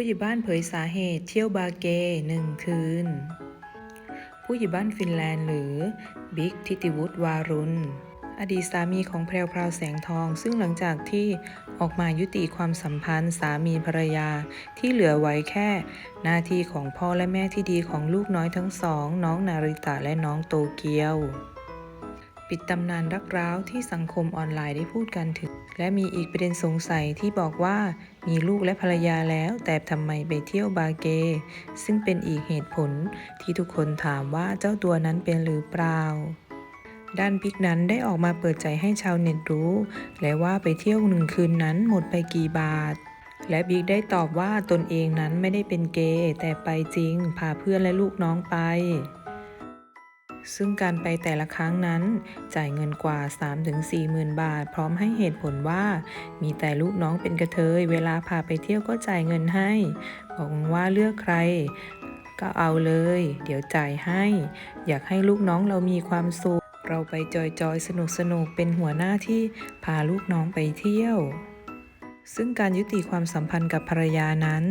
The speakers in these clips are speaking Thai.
ผู้ใหญ่บ้านเผยสาเหตุเที่ยวบาเกหนึ่งคืน ผู้ใหญ่บ้านฟินแลนด์หรือบิ๊กทิติวุฒิวารุณ อดีตสามีของแพรวพราวแสงทอง ซึ่งหลังจากที่ออกมายุติความสัมพันธ์สามีภรรยาที่เหลือไว้แค่ หน้าที่ของพ่อและแม่ที่ดีของลูกน้อยทั้งสอง น้องนาริตะและน้องโตเกียว ปิดตำนานรักร้าวที่สังคมออนไลน์ได้พูดกันถึง และมีอีกประเด็นสงสัยที่บอกว่ามีลูกและภรรยาแล้ว แต่ทำไมไปเที่ยวบาเก ซึ่งเป็นอีกเหตุผลที่ทุกคนถามว่าเจ้าตัวนั้นเป็นหรือเปล่า ด้านพิกนั้นได้ออกมาเปิดใจให้ชาวเน็ตรู้ และว่าไปเที่ยวหนึ่งคืนนั้นหมดไปกี่บาทและบิ๊กได้ตอบว่าตนเองนั้นไม่ได้เป็นเกย์แต่ไปจริง พาเพื่อนและลูกน้องไป ซึ่งการไปแต่ละครั้งนั้นจ่ายเงินกว่า 3-4หมื่นบาท พร้อมให้เหตุผลว่า มีแต่ลูกน้องเป็นกระเทย เวลาพาไปเที่ยวก็จ่ายเงินให้ บอกว่าเลือกใคร ก็เอาเลย เดี๋ยวจ่ายให้ อยากให้ลูกน้องเรามีความสุข เราไปจอยๆ สนุกๆ เป็นหัวหน้าที่พาลูกน้องไปเที่ยว ซึ่งการยุติความสัมพันธ์กับภรรยานั้น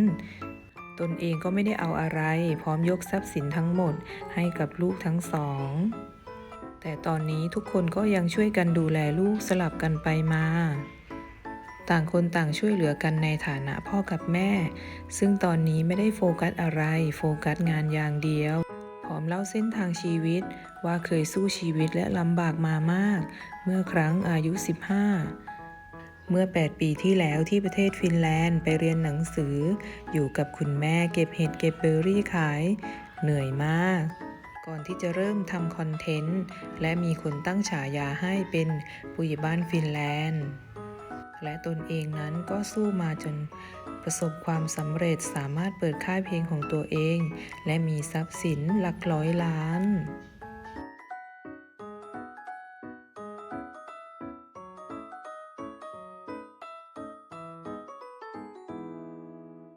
ตนเองก็ไม่ได้เอาอะไร พร้อมยกทรัพย์สินทั้งหมดให้กับลูกทั้งสอง แต่ตอนนี้ทุกคนก็ยังช่วยกันดูแลลูกสลับกันไปมา ต่างคนต่างช่วยเหลือกันในฐานะพ่อกับแม่ ซึ่งตอนนี้ไม่ได้โฟกัสอะไร โฟกัสงานอย่างเดียวพร้อมเล่าเส้นทางชีวิตว่าเคยสู้ชีวิตและลำบากมามาก เมื่อครั้งอายุ 15 เมื่อ 8 ปีที่แล้วที่ประเทศฟินแลนด์ไปเรียนหนังสือ อยู่กับคุณแม่เก็บเห็ดเก็บเบอร์รี่ขาย เหนื่อยมาก ก่อนที่จะเริ่มทำคอนเทนต์ และมีคนตั้งฉายาให้เป็นผู้ใหญ่บ้านฟินแลนด์ และตนเองนั้นก็สู้มาจนประสบความสำเร็จสามารถเปิดค่ายเพลงของตัวเอง และมีทรัพย์สินหลักร้อยล้าน